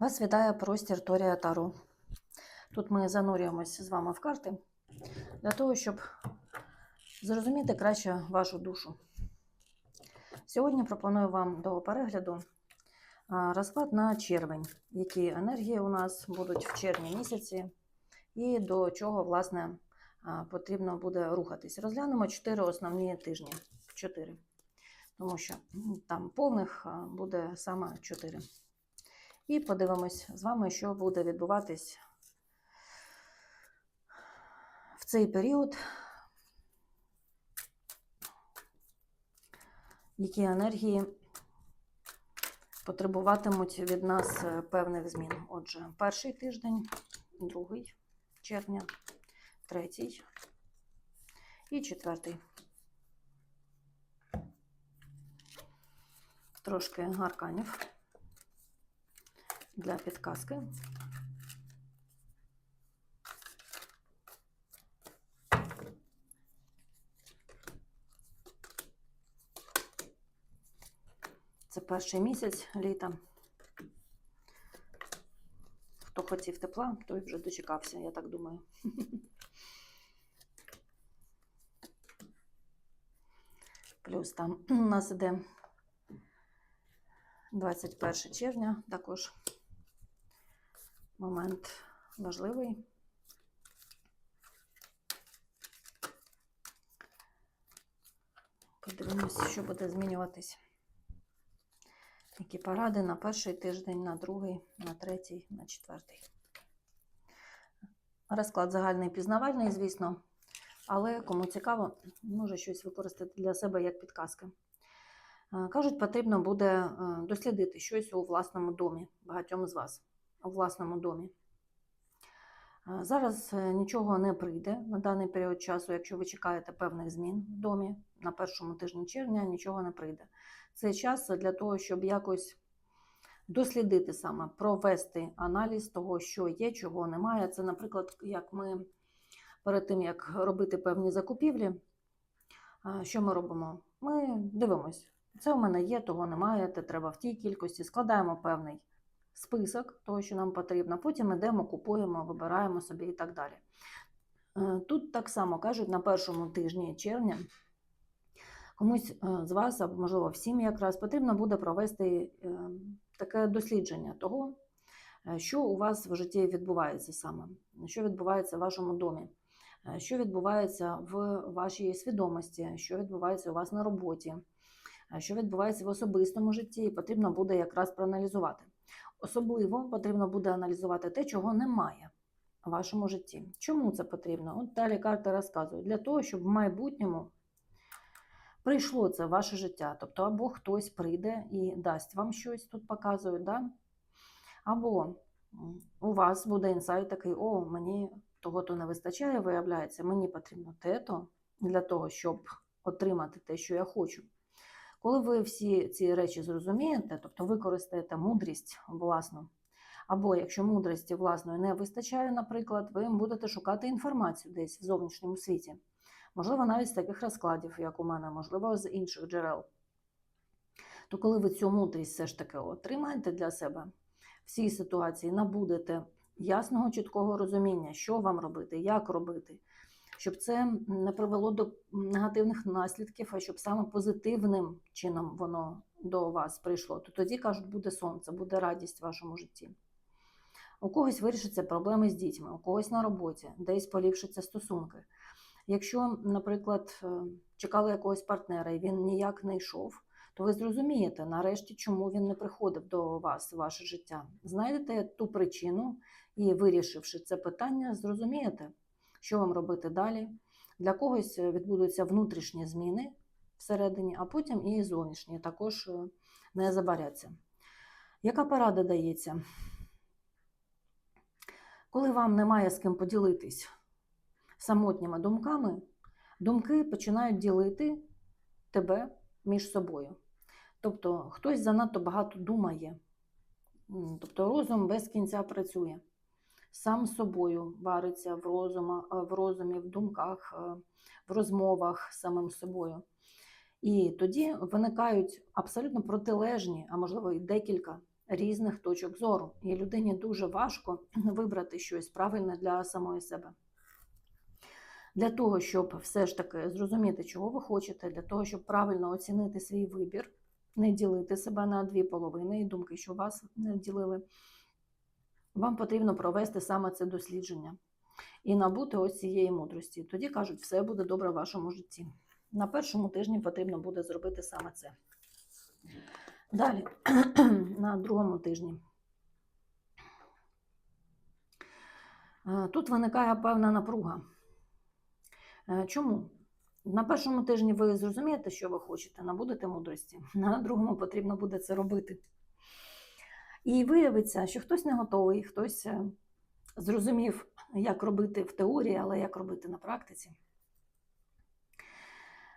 Вас вітає простір Торія Таро. Тут ми занурюємося з вами в карти для того, щоб зрозуміти краще вашу душу. Сьогодні пропоную вам до перегляду розклад на червень, які енергії у нас будуть в червні місяці, і до чого, власне, потрібно буде рухатись. Розглянемо чотири основні тижні. Чотири. Тому що там повних буде саме чотири. І подивимось з вами, що буде відбуватись в цей період, які енергії потребуватимуть від нас е, певних змін. Отже, перший тиждень, другий червня, третій і четвертий. Трошки арканів для підказки. Це перший місяць літа. Хто хотів тепла, той вже дочекався, я так думаю. Плюс там у нас іде 21 червня також момент важливий. Подивимось, що буде змінюватись. Які поради на перший тиждень, на другий, на третій, на четвертий. Розклад загальний пізнавальний, звісно, але кому цікаво, може щось використати для себе як підказки. Е, Кажуть, потрібно буде е, дослідити щось у власному домі, багатьом з вас у власному домі. Е, Зараз е, нічого не прийде на даний період часу, якщо ви чекаєте певних змін в домі на першому тижні червня, нічого не прийде. Це час для того, щоб якось дослідити саме, провести аналіз того, що є, чого немає. Це, наприклад, як ми перед тим, як робити певні закупівлі, е, що ми робимо? Ми дивимось, це у мене є, того немає, те треба в тій кількості, складаємо певний список того, що нам потрібно. Потім йдемо, купуємо, вибираємо собі і так далі. Е, Тут так само кажуть на першому тижні червня. Комусь е, з вас, або можливо всім якраз, потрібно буде провести е, таке дослідження того, що у вас в житті відбувається саме, що відбувається в вашому домі, що відбувається в вашій свідомості, що відбувається у вас на роботі, що відбувається в особистому житті, і потрібно буде якраз проаналізувати. Особливо потрібно буде аналізувати те, чого немає в вашому житті. Чому це потрібно? От далі карта розказує, для того, щоб в майбутньому прийшло це в ваше життя. Тобто, або хтось прийде і дасть вам щось, тут показують, да? або у вас буде інсайт такий, о, мені того-то не вистачає, виявляється, мені потрібно те-то для того, щоб отримати те, що я хочу. Коли ви всі ці речі зрозумієте, тобто використаєте мудрість власну, або якщо мудрості власної не вистачає, наприклад, ви будете шукати інформацію десь в зовнішньому світі. Можливо, навіть з таких розкладів, як у мене, можливо, з інших джерел. То коли ви цю мудрість все ж таки отримаєте для себе в цій ситуації, набудете ясного, чіткого розуміння, що вам робити, як робити, щоб це не привело до негативних наслідків, а щоб саме позитивним чином воно до вас прийшло, то тоді кажуть, буде сонце, буде радість в вашому житті. У когось вирішаться проблеми з дітьми, у когось на роботі, десь поліпшаться стосунки. Якщо, наприклад, е, чекали якогось партнера і він ніяк не йшов, то ви зрозумієте нарешті, чому він не приходив до вас в ваше життя. Знайдете ту причину і, вирішивши це питання, зрозумієте, що вам робити далі. Для когось е, відбудуться внутрішні зміни всередині, а потім і зовнішні також е, не забаряться. Яка порада дається? Коли вам немає з ким поділитись самотніми думками, думки починають ділити тебе між собою. Тобто хтось занадто багато думає, тобто розум без кінця працює сам собою вариться в, розума, е, в розумі, в думках, е, в розмовах з самим собою. І тоді виникають абсолютно протилежні, а можливо і декілька різних точок зору, і людині дуже важко вибрати щось правильне для самої себе. Для того, щоб все ж таки зрозуміти, чого ви хочете, для того, щоб правильно оцінити свій вибір, не ділити себе на дві половини і думки, що вас не ділили, вам потрібно провести саме це дослідження і набути ось цієї мудрості. Тоді кажуть, все буде добре в вашому житті. На першому тижні потрібно буде зробити саме це. Далі, на другому тижні. Е, Тут виникає певна напруга. Е, Чому? На першому тижні ви зрозумієте, що ви хочете, набудете мудрості. На другому потрібно буде це робити. І виявиться, що хтось не готовий, хтось е, зрозумів, як робити в теорії, але як робити на практиці.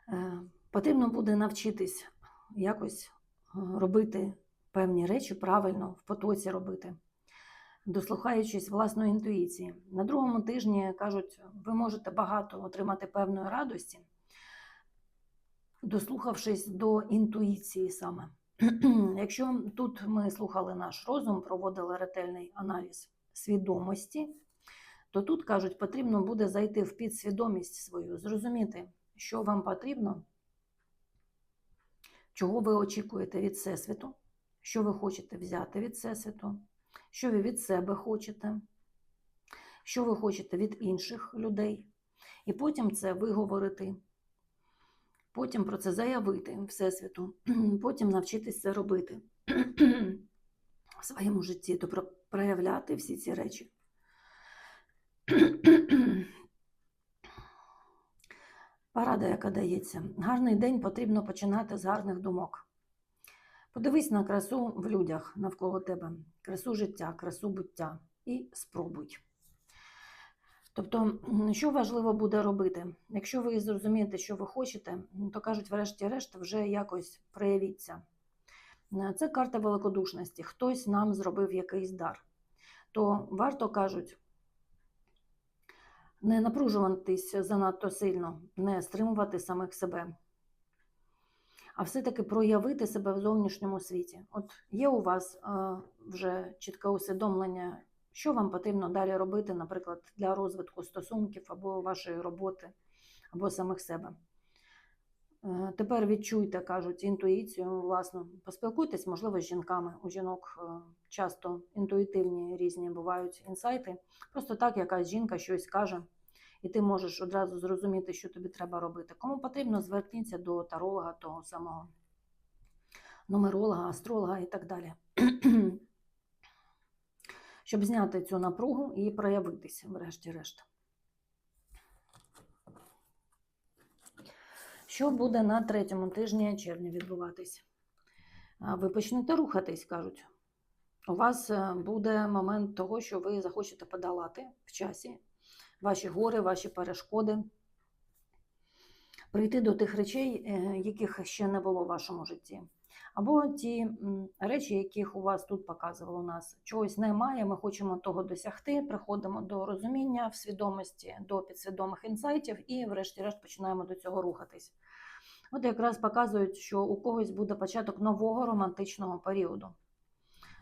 Е, Потрібно буде навчитись якось е, робити певні речі правильно, в потоці робити, дослухаючись власної інтуїції. На другому тижні кажуть, ви можете багато отримати певної радості, дослухавшись до інтуїції саме. Якщо тут ми слухали наш розум, проводили ретельний аналіз свідомості, то тут кажуть, потрібно буде зайти в підсвідомість свою, зрозуміти, що вам потрібно, чого ви очікуєте від Всесвіту, що ви хочете взяти від Всесвіту, що ви від себе хочете, що ви хочете від інших людей. І потім це виговорити, потім про це заявити Всесвіту, потім навчитись це робити в своєму житті, то проявляти всі ці речі. Порада, яка дається. Гарний день потрібно починати з гарних думок. Подивись на красу в людях навколо тебе, красу життя, красу буття і спробуй. Тобто, що важливо буде робити? Якщо ви зрозумієте, що ви хочете, то кажуть, врешті-решт, вже якось проявіться. Е, Це карта великодушності. Хтось нам зробив якийсь дар. То варто кажуть, не напружуватись занадто сильно, не стримувати самих себе, а все-таки проявити себе в зовнішньому світі. От є у вас е, вже чітке усвідомлення, що вам потрібно далі робити, наприклад, для розвитку стосунків або вашої роботи, або самих себе. Е, Тепер відчуйте, кажуть, інтуїцію власну. Поспілкуйтесь, можливо, з жінками. У жінок е, часто інтуїтивні різні бувають інсайти. Просто так якась жінка щось каже, і ти можеш одразу зрозуміти, що тобі треба робити. Кому потрібно, зверніться до таролога, того самого нумеролога, астролога і так далі. Щоб зняти цю напругу і проявитися, врешті-решт. Що буде на третьому тижні червня відбуватись? Ви почнете рухатись, кажуть. У вас е, буде момент того, що ви захочете подолати в часі ваші гори, ваші перешкоди, прийти до тих речей, е, яких ще не було в вашому житті. Або ті речі, яких у вас тут показувало у нас. Чогось немає, ми хочемо того досягти, приходимо до розуміння в свідомості, до підсвідомих інсайтів і, врешті-решт, починаємо до цього рухатись. От якраз показують, що у когось буде початок нового романтичного періоду.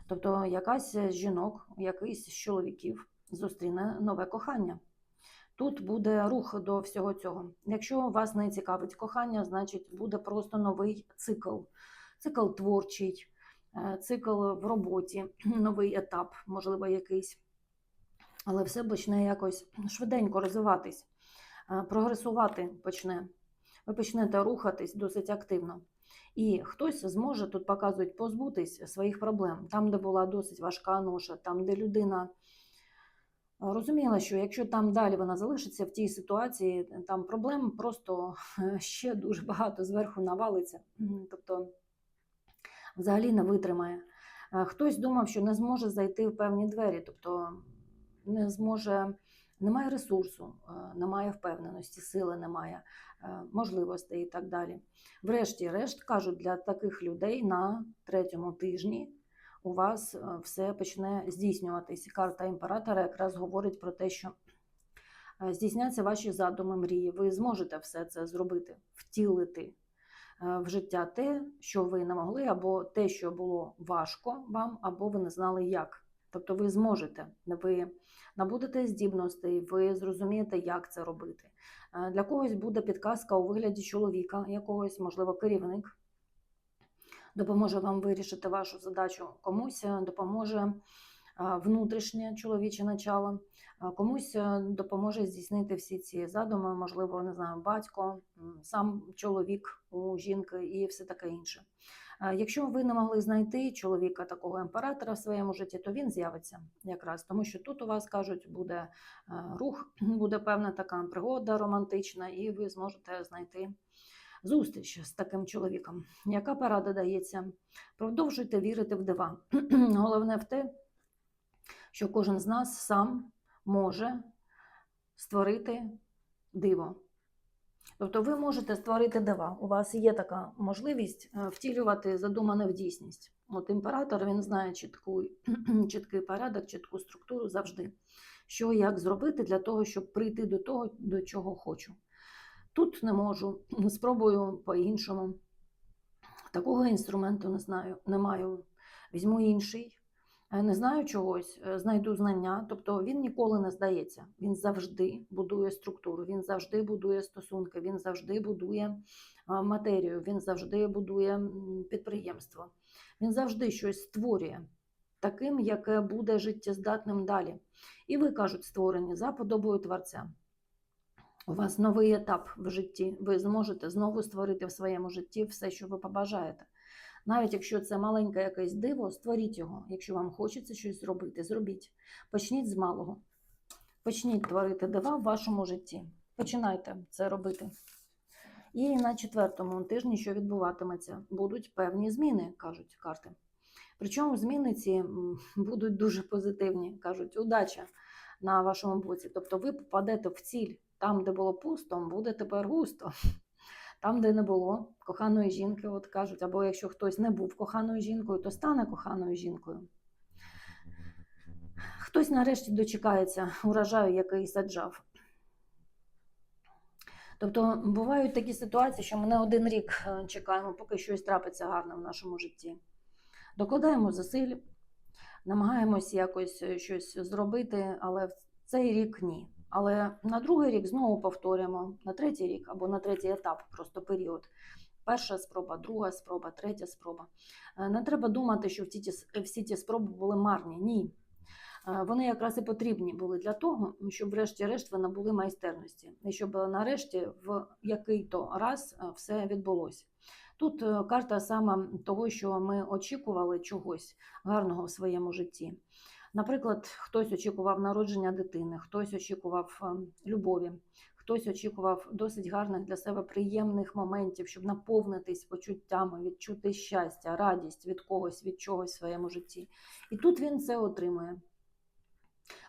Тобто якась з жінок, якийсь з чоловіків зустріне нове кохання. Тут буде рух до всього цього. Якщо вас не цікавить кохання, значить буде просто новий цикл. Цикл творчий, е, цикл в роботі, новий етап, можливо, якийсь. Але все почне якось швиденько розвиватись, е, прогресувати почне. Ви почнете рухатись досить активно. І хтось зможе тут показують позбутись своїх проблем, там, де була досить важка ноша, там, де людина розуміла, що якщо там далі вона залишиться в тій ситуації, там проблем просто ще дуже багато зверху навалиться. Тобто взагалі не витримає. Е, Хтось думав, що не зможе зайти в певні двері, тобто не зможе, немає ресурсу, е, немає впевненості, сили немає, е, можливостей і так далі. Врешті-решт кажуть, для таких людей на третьому тижні у вас все почне здійснюватись. Карта імператора якраз говорить про те, що здійсняться ваші задуми, мрії. Ви зможете все це зробити, втілити. Е, в життя те, що ви не могли, або те, що було важко вам, або ви не знали як. Тобто ви зможете, ви набудете здібностей, ви зрозумієте, як це робити. Е, Для когось буде підказка у вигляді чоловіка, якогось, можливо, керівник, допоможе вам вирішити вашу задачу комусь, е, допоможе внутрішнє чоловіче начало, комусь е, допоможе здійснити всі ці задуми, можливо, не знаю, батько, сам чоловік у жінки і все таке інше. Якщо ви не могли знайти чоловіка такого імператора в своєму житті, то він з'явиться якраз, тому що тут у вас кажуть, буде е, рух, буде певна така пригода романтична, і ви зможете знайти зустріч з таким чоловіком. Яка порада дається? Продовжуйте вірити в дива. Головне в те, що кожен з нас сам може створити диво. Тобто ви можете створити дива. У вас є така можливість е, втілювати задумане в дійсність. От імператор він знає чітку, чіткий порядок, чітку структуру завжди. Що як зробити для того, щоб прийти до того, до чого хочу. Тут не можу, спробую по-іншому. Такого інструменту не знаю, не маю. Візьму інший. Е, Не знаю чогось, е, знайду знання. Тобто він ніколи не здається. Він завжди будує структуру, він завжди будує стосунки, він завжди будує матерію, він завжди будує підприємство. Він завжди щось створює таким, яке буде життєздатним далі. І ви кажуть, створені за подобою творця. У вас новий етап в житті. Ви зможете знову створити в своєму житті все, що ви побажаєте. Навіть якщо це маленьке якесь диво, створіть його. Якщо вам хочеться щось зробити, зробіть. Почніть з малого. Почніть творити дива в вашому житті. Починайте це робити. І на четвертому тижні, що відбуватиметься, будуть певні зміни, кажуть карти. Причому зміни ці будуть дуже позитивні, кажуть, удача на вашому боці. Тобто ви попадете в ціль. Там, де було пусто, буде тепер густо. Там, де не було коханої жінки, от кажуть, або якщо хтось не був коханою жінкою, то стане коханою жінкою. Хтось нарешті дочекається урожаю, який саджав. Тобто бувають такі ситуації, що ми не один рік е, чекаємо, поки щось трапиться гарне в нашому житті. Докладаємо зусиль, намагаємось якось е, щось зробити, але в цей рік ні. Але на другий рік знову повторюємо, на третій рік або на третій етап, просто період. Перша спроба, друга спроба, третя спроба. Е, Не треба думати, що всі ті, всі ті спроби були марні. Ні. Е, Вони якраз і потрібні були для того, щоб, врешті-решт, ви набули майстерності, і щоб нарешті в який-то раз е, все відбулося. Тут е, карта саме того, що ми очікували чогось гарного в своєму житті. Наприклад, хтось очікував народження дитини, хтось очікував е, любові, хтось очікував досить гарних для себе приємних моментів, щоб наповнитись почуттями, відчути щастя, радість від когось, від чогось в своєму житті. І тут він це отримує.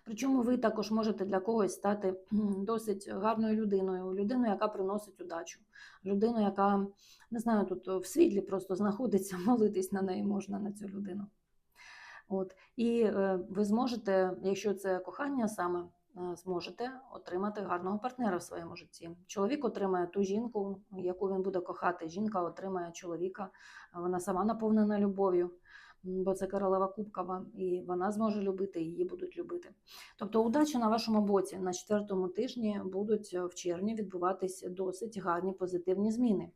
Причому ви також можете для когось стати досить гарною людиною, людиною, яка приносить удачу, людиною, яка не знаю, тут в світлі просто знаходиться, молитись на неї можна на цю людину. От. І е, ви зможете, якщо це кохання саме, е, зможете отримати гарного партнера в своєму житті. Чоловік отримає ту жінку, яку він буде кохати. Жінка отримає чоловіка, вона сама наповнена любов'ю, бо це королева кубкова, і вона зможе любити, і її будуть любити. Тобто, удача на вашому боці на четвертому тижні будуть е, в червні відбуватись досить гарні позитивні зміни.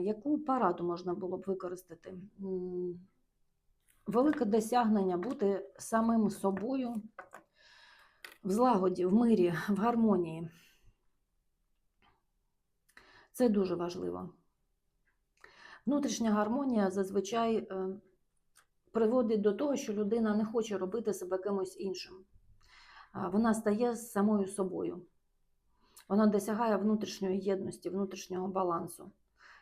Яку параду можна було б використати? Велике досягнення бути самим собою в злагоді, в мирі, в гармонії. Це дуже важливо. Внутрішня гармонія зазвичай е, приводить до того, що людина не хоче робити себе кимось іншим. Вона стає самою собою. Вона досягає внутрішньої єдності, внутрішнього балансу.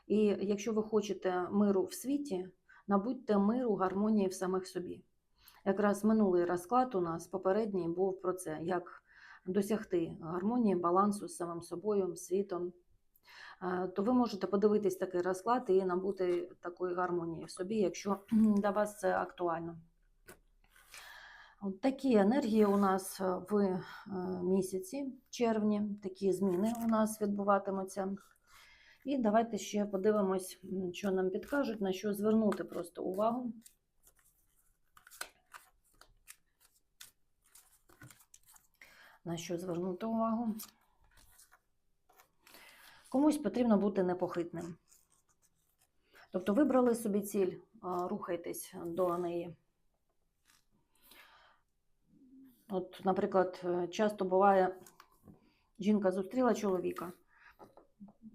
І якщо ви хочете миру в світі, набудьте миру, гармонії в самих собі. Якраз минулий розклад у нас попередній був про це, як досягти гармонії, балансу з самим собою, світом. Е, То ви можете подивитись такий розклад і набути такої гармонії в собі, якщо для вас це актуально. От такі енергії у нас е, в е, місяці, червні, такі зміни у нас відбуватимуться. І давайте ще подивимось, що нам підкажуть, на що звернути просто увагу. На що звернути увагу? Комусь потрібно бути непохитним. Тобто вибрали собі ціль, рухайтесь до неї. От, наприклад, е, часто буває, жінка зустріла чоловіка,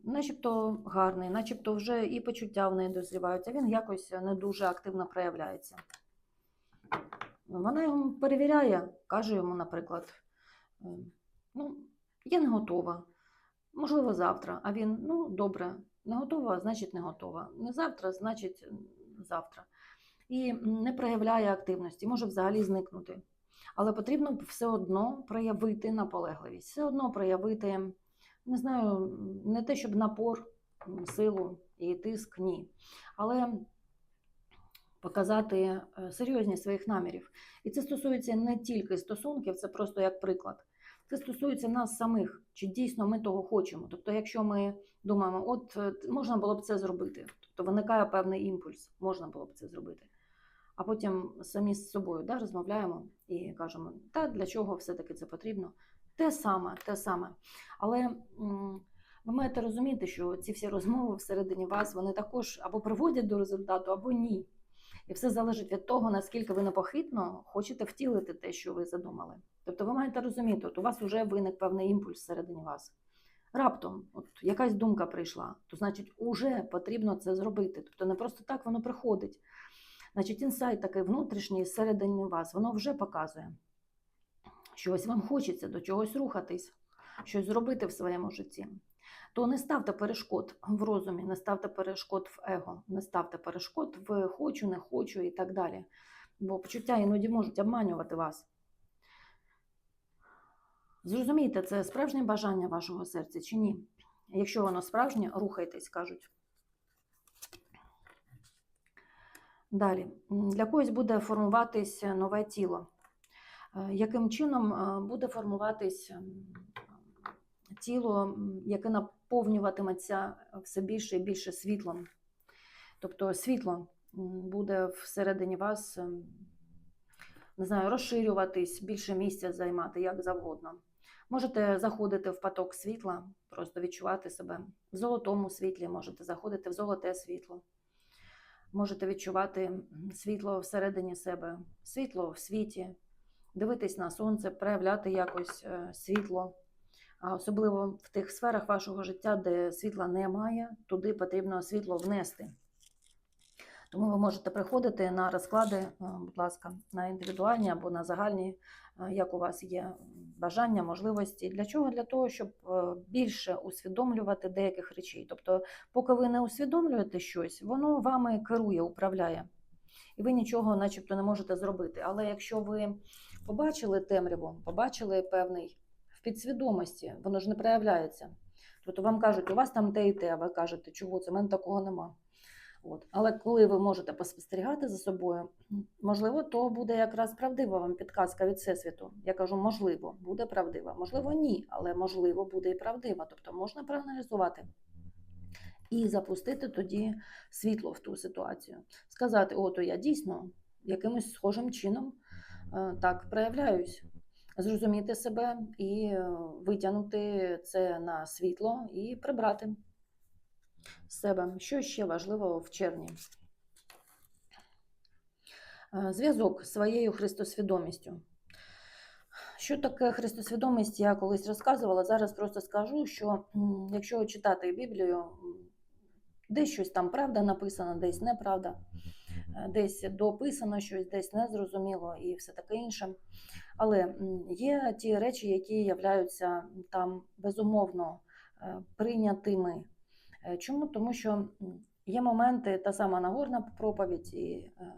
начебто гарний, начебто вже і почуття в неї дозріваються, він якось не дуже активно проявляється. Вона йому перевіряє, каже йому, наприклад, е, ну, я не готова, можливо, завтра. А він, ну, добре, не готова, значить не готова. Не завтра, значить завтра. І не проявляє активності, може взагалі зникнути. Але потрібно все одно проявити наполегливість, все одно проявити, не знаю, не те, щоб напор, силу і тиск, ні. Але показати е, серйозність своїх намірів. І це стосується не тільки стосунків, це просто як приклад. Це стосується нас самих, чи дійсно ми того хочемо. Тобто, якщо ми думаємо, от е, можна було б це зробити, тобто виникає певний імпульс, можна було б це зробити. А потім самі з собою да, розмовляємо і кажемо, та для чого все-таки це потрібно. Те саме, те саме. Але ви маєте розуміти, що ці всі розмови всередині вас вони також або приводять до результату, або ні. І все залежить від того, наскільки ви непохитно хочете втілити те, що ви задумали. Тобто ви маєте розуміти, от у вас вже виник певний імпульс всередині вас. Раптом, от якась думка прийшла, то значить, уже потрібно це зробити. Тобто не просто так воно приходить. Значить, інсайт такий внутрішній всередині вас, воно вже показує, що ось вам хочеться до чогось рухатись, щось зробити в своєму житті. То не ставте перешкод в розумі, не ставте перешкод в его, не ставте перешкод в хочу, не хочу і так далі. Бо почуття іноді можуть обманювати вас. Зрозумійте, це справжнє бажання вашого серця чи ні? Якщо воно справжнє, рухайтесь, кажуть. Далі, для когось буде формуватись нове тіло. Е, Яким чином е, буде формуватись тіло, яке наповнюватиметься все більше і більше світлом? Тобто світло буде всередині вас, ем, не знаю, розширюватись, більше місця займати, як завгодно. Можете заходити в поток світла, просто відчувати себе в золотому світлі, можете заходити в золоте світло можете відчувати світло всередині себе, світло в світі, дивитись на сонце, проявляти якось е, світло. А особливо в тих сферах вашого життя, де світла немає, туди потрібно світло внести. Тому ви можете приходити на розклади, е, будь ласка, на індивідуальні або на загальні, е, як у вас є бажання, можливості. Для чого? Для того, щоб більше усвідомлювати деяких речей. Тобто, поки ви не усвідомлюєте щось, воно вами керує, управляє. І ви нічого, начебто, не можете зробити. Але якщо ви побачили темряву, побачили певний в підсвідомості, воно ж не проявляється. Тобто вам кажуть, у вас там те і те, а ви кажете, чого це, в мене такого нема. От. Але коли ви можете поспостерігати за собою, можливо, то буде якраз правдива вам підказка від Всесвіту. Я кажу, можливо, буде правдива. Можливо, ні, але можливо, буде і правдива. Тобто можна проаналізувати і запустити тоді світло в ту ситуацію. Сказати, о, то я дійсно якимось схожим чином е, так проявляюсь. Зрозуміти себе і е, витягнути це на світло і прибрати з себе. Що ще важливо в червні? Е, Зв'язок з своєю христосвідомістю. Що таке христосвідомість, я колись розказувала. Зараз просто скажу, що якщо читати Біблію, десь щось там правда написано, десь неправда, десь дописано щось, десь незрозуміло і все таке інше. Але є ті речі, які являються там безумовно е, прийнятими. Е, Чому? Тому що є моменти, та сама Нагорна проповідь і е,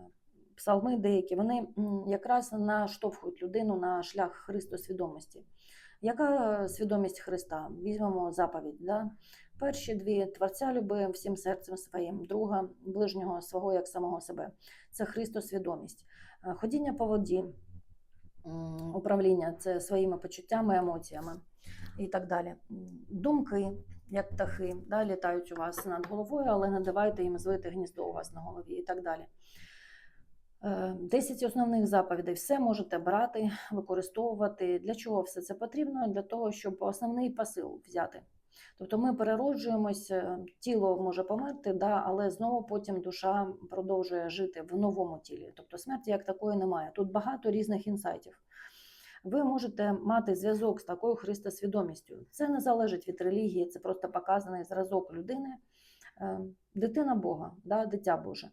псалми деякі, вони якраз наштовхують людину на шлях Христосвідомості. Яка свідомість Христа? Візьмемо заповідь. Да? Перші дві Творця люби всім серцем своїм, друга ближнього свого як самого себе. Це Христосвідомість. Е, Ходіння по воді, управління це своїми почуттями, емоціями і так далі. Думки, як птахи, да, літають у вас над головою, але не давайте їм звити гніздо у вас на голові і так далі. Е, 10 основних заповідей. Все можете брати, використовувати. Для чого все це потрібно? Для того, щоб основний посил взяти. Тобто ми перероджуємось, е, тіло може померти, да, але знову потім душа продовжує жити в новому тілі. Тобто смерті як такої немає. Тут багато різних інсайтів. Ви можете мати зв'язок з такою христосвідомістю. Це не залежить від релігії, це просто показаний зразок людини, Е, дитина Бога, да, дитя Боже.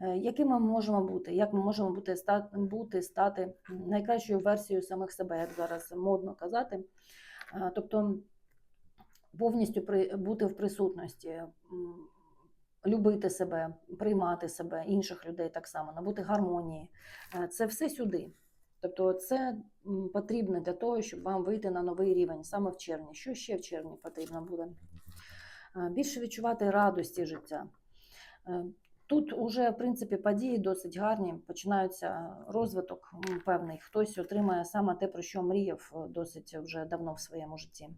Е, Яким ми можемо бути? Як ми можемо бути, стати, бути, стати найкращою версією самих себе, як зараз модно казати. Е, Тобто повністю бути в присутності, любити себе, приймати себе, інших людей так само, набути гармонії. Е, Це все сюди. Тобто, це потрібно для того, щоб вам вийти на новий рівень саме в червні. Що ще в червні потрібно буде? Більше відчувати радості життя. Тут уже, в принципі, події досить гарні, починаються розвиток певний. Хтось отримає саме те, про що мріяв е, досить вже давно в своєму житті.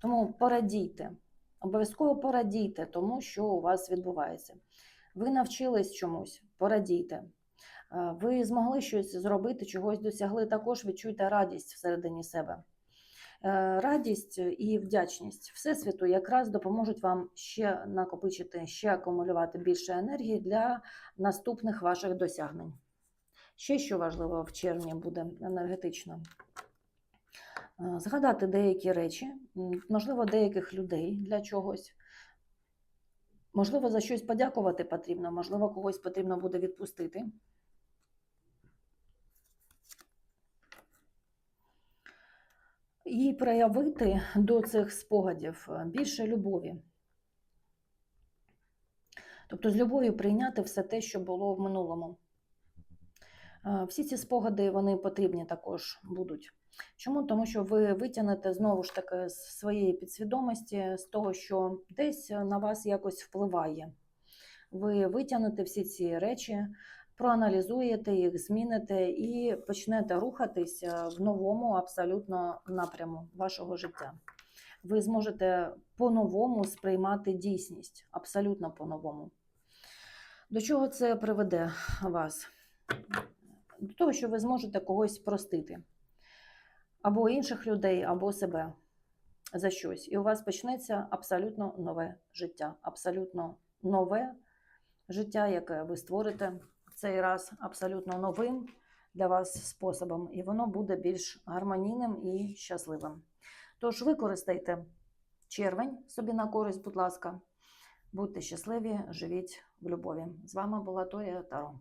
Тому порадійте, обов'язково порадійте тому, що у вас відбувається. Ви навчились чомусь, порадійте. Е, Ви змогли щось зробити, чогось досягли, також відчуйте радість всередині себе. Е, Радість і вдячність Всесвіту якраз допоможуть вам ще накопичити, ще акумулювати більше енергії для наступних ваших досягнень. Ще що важливо в червні буде енергетично. Е, Згадати деякі речі, можливо, деяких людей для чогось. Можливо, за щось подякувати потрібно, можливо, когось потрібно буде відпустити. І проявити до цих спогадів е, більше любові. Тобто з любов'ю прийняти все те, що було в минулому. Е, Всі ці спогади вони потрібні також будуть. Чому? Тому що ви витягнете знову ж таки з своєї підсвідомості, з того, що десь на вас якось впливає. Ви витягнете всі ці речі, проаналізуєте їх, зміните і почнете рухатися в новому абсолютно напряму вашого життя. Ви зможете по-новому сприймати дійсність, абсолютно по-новому. До чого це приведе вас? До того, що ви зможете когось простити, або інших людей, або себе за щось. І у вас почнеться абсолютно нове життя, абсолютно нове життя, яке ви створите цей раз абсолютно новим для вас способом, і воно буде більш гармонійним і щасливим. Тож використайте червень собі на користь, будь ласка. Будьте щасливі, живіть в любові. З вами була Торія Таро.